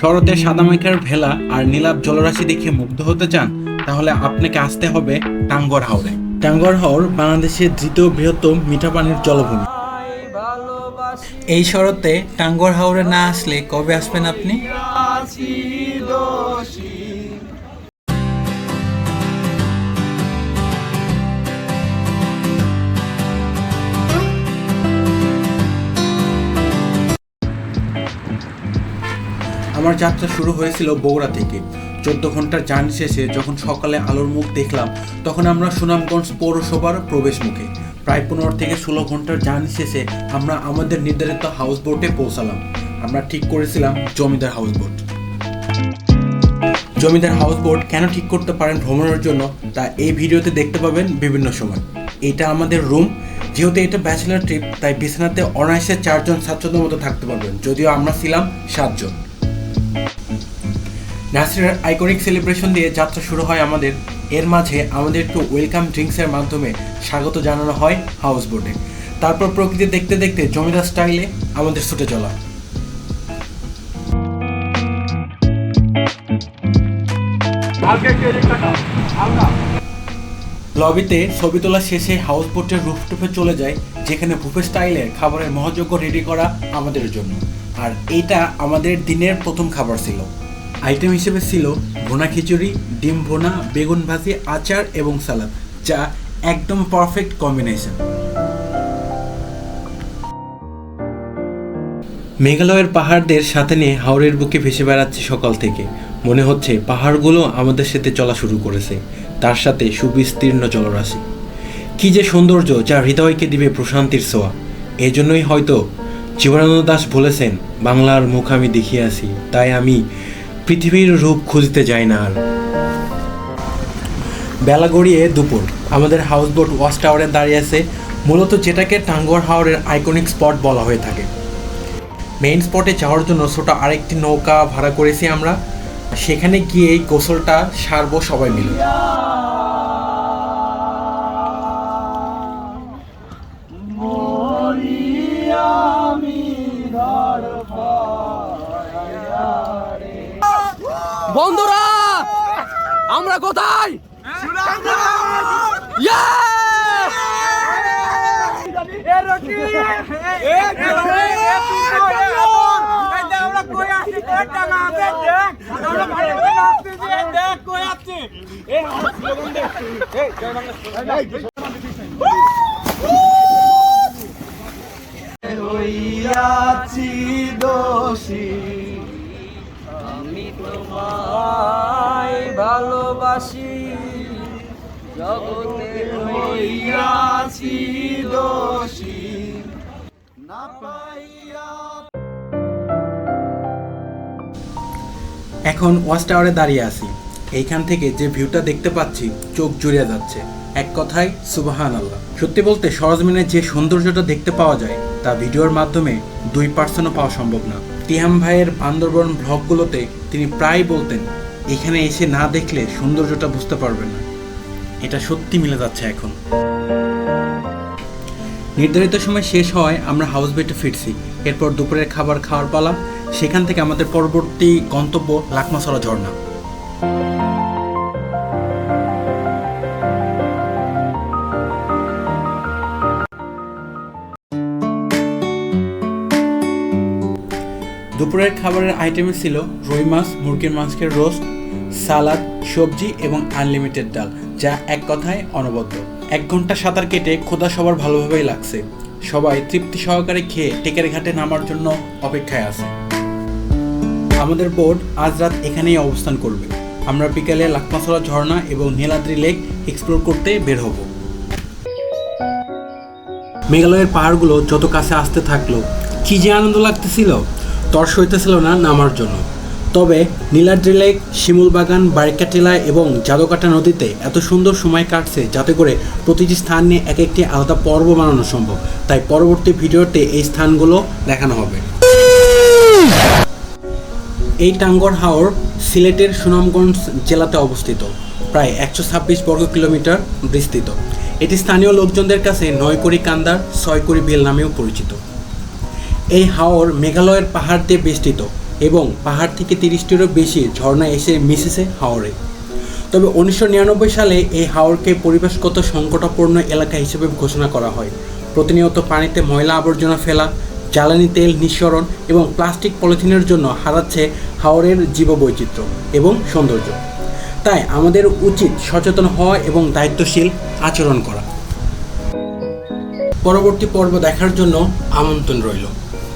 শরতের সাদা মেঘের ভেলা আর নীলাভ জলরাশি দেখে মুগ্ধ হতে চান, তাহলে আপনাকে আসতে হবে টাঙ্গর হাওরে। টাঙ্গর হাওর বাংলাদেশের দ্বিতীয় বৃহত্তম মিঠা পানির জলভূমি। এই শরতে টাঙ্গর হাওরে না আসলে কবে আসবেন আপনি? আমার যাত্রা শুরু হয়েছিল বগুড়া থেকে। চোদ্দ ঘণ্টার জার্নি শেষে যখন সকালে আলোর মুখ দেখলাম, তখন আমরা সুনামগঞ্জ পৌরসভার প্রবেশ মুখে। প্রায় পনেরো থেকে ষোলো ঘণ্টার জার্নি শেষে আমরা আমাদের নির্ধারিত হাউস বোটে পৌঁছালাম। আমরা ঠিক করেছিলাম Zamindar house boat Zamindar house boat কেন ঠিক করতে পারেন ভ্রমণের জন্য, তা এই ভিডিওতে দেখতে পাবেন বিভিন্ন সময়। এটা আমাদের রুম, যেহেতু এটা ব্যাচেলার ট্রিপ, তাই বিছানাতে অনায়াসে চারজন ছাত্রদের মতো থাকতে পারবেন, যদিও আমরা ছিলাম সাতজন। নাসিরের আইকনিক সেলিব্রেশন দিয়ে যাত্রা শুরু হয় আমাদের। এর মাঝে আমাদেরকে ওয়েলকাম ড্রিঙ্কসের মাধ্যমে স্বাগত জানানো হয় হাউস বোটে তারপর প্রকৃতি দেখতে দেখতে জমিদার স্টাইলে আমাদের ছুটে চলা। লবিতে ছবি তোলা শেষে হাউস বোটের রুফটপে চলে যায়, যেখানে বুফে স্টাইলের খাবারের মহাযজ্ঞ রেডি করা আমাদের জন্য। আর এইটা আমাদের দিনের প্রথম খাবার ছিল। আইটেম হিসেবে ছিল ভুনা খিচুড়ি, ডিম ভুনা, বেগুন ভাজি, আচার এবং সালাদ, যা একদম পারফেক্ট কম্বিনেশন মেঘালয়ের পাহাড়দের সাথে নিয়ে হাওড়ের বুকে ভেসে বেড়াচ্ছে সকাল থেকে। মনে হচ্ছে পাহাড়গুলো আমাদের সাথে চলা শুরু করেছে। তার সাথে সুবিস্তীর্ণ জলরাশি। কি যে সৌন্দর্য যা হৃদয়কে দিবে প্রশান্তির সোয়া এই জন্যই হয়তো জীবনানন্দ দাস বলেছেন, বাংলার মুখ আমি দেখিয়াছি তাই আমি পৃথিবীর রূপ খুঁজতে যাই না আর। বেলা গড়িয়ে দুপুর। আমাদের হাউস বোট ওয়াচ টাওয়ারে দাঁড়িয়ে আছে, মূলত যেটাকে টাঙ্গর হাওরের আইকনিক স্পট বলা হয়ে থাকে। মেইন স্পটে যাওয়ার জন্য ছোট আরেকটি নৌকা ভাড়া করেছি আমরা। সেখানে গিয়ে এই গোসলটা সারবো সবাই মিলে। বন্ধুরা আমরা কোথায়? Yeah! দোষী আমি তোমায় ভালোবাসি জগতে হইয়াছি দোষী না পাইয়া এখন ওয়াচ টাওয়ারে দাঁড়িয়ে আছি। এইখান থেকে যে ভিউটা দেখতে পাচ্ছি, চোখ জুড়িয়ে যাচ্ছে। এক কথায় সুবাহান আল্লাহ সত্যি বলতে, সরজমিনে যে সৌন্দর্যটা দেখতে পাওয়া যায়, তা ভিডিওর মাধ্যমে দুই পার্সেন্টও পাওয়া সম্ভব না। তিয়াম ভাইয়ের বান্দরবন ব্লগগুলোতে তিনি প্রায় বলতেন, এখানে এসে না দেখলে সৌন্দর্যটা বুঝতে পারবেন না। এটা সত্যি মিলে যাচ্ছে এখন। নির্ধারিত সময় শেষ হয় আমরা হাউস বেটে ফিরছি। এরপর দুপুরের খাবার খাওয়ার পালা। সেখান থেকে আমাদের পরবর্তী গন্তব্য লাকমাসরা ঝর্ণা। দুপুরের খাবারের আইটেমে ছিল রুই মাছ, মুরগির মাংসের রোস্ট সালাদ সবজি এবং আনলিমিটেড ডাল, যা এক কথায় অনবদ্য। এক ঘণ্টা সাঁতার কেটে খোদা সবার ভালোভাবেই লাগছে। সবাই তৃপ্তি সহকারে খেয়ে টেকের ঘাটে নামার জন্য অপেক্ষায় আছে। আমাদের বোট আজ রাত এখানেই অবস্থান করবে। আমরা বিকালে লাকমাসরা ঝর্ণা এবং নীলাদ্রি লেক এক্সপ্লোর করতে বের হব। মেঘালয়ের পাহাড়গুলো যত কাছে আসতে থাকল, কি যে আনন্দ লাগতেছিল! তর্স হইতেছিল না নামার জন্য। তবে নীলাদ্রি লেক, শিমুল বাগান বারিকা টিলা এবং জাদুকাটা নদীতে এত সুন্দর সময় কাটছে যাতে করে প্রতিটি স্থান নিয়ে এক একটি আলাদা পর্ব বানানো সম্ভব। তাই পরবর্তী ভিডিওতে এই স্থানগুলো দেখানো হবে। এই টাঙ্গর হাওর সিলেটের সুনামগঞ্জ জেলাতে অবস্থিত। প্রায় একশো ছাব্বিশ বর্গ কিলোমিটার বিস্তৃত। এটি স্থানীয় লোকজনদের কাছে নয়কড়ি কান্দার, ছয়কড়ি বিল নামেও পরিচিত। এই হাওর মেঘালয়ের পাহাড় দিয়ে বেষ্টিত এবং পাহাড় থেকে তিরিশটিরও বেশি ঝর্ণা এসে মিশেছে হাওরে। তবে উনিশশো নিরানব্বই সালে এই হাওরকে পরিবেশগত সংকটাপূর্ণ এলাকা হিসেবে ঘোষণা করা হয়। প্রতিনিয়ত পানিতে ময়লা আবর্জনা ফেলা, জ্বালানি তেল নিঃসরণ এবং প্লাস্টিক পলিথিনের জন্য হারাচ্ছে হাওরের জীববৈচিত্র্য এবং সৌন্দর্য। তাই আমাদের উচিত সচেতন হওয়া এবং দায়িত্বশীল আচরণ করা। পরবর্তী পর্ব দেখার জন্য আমন্ত্রণ রইল।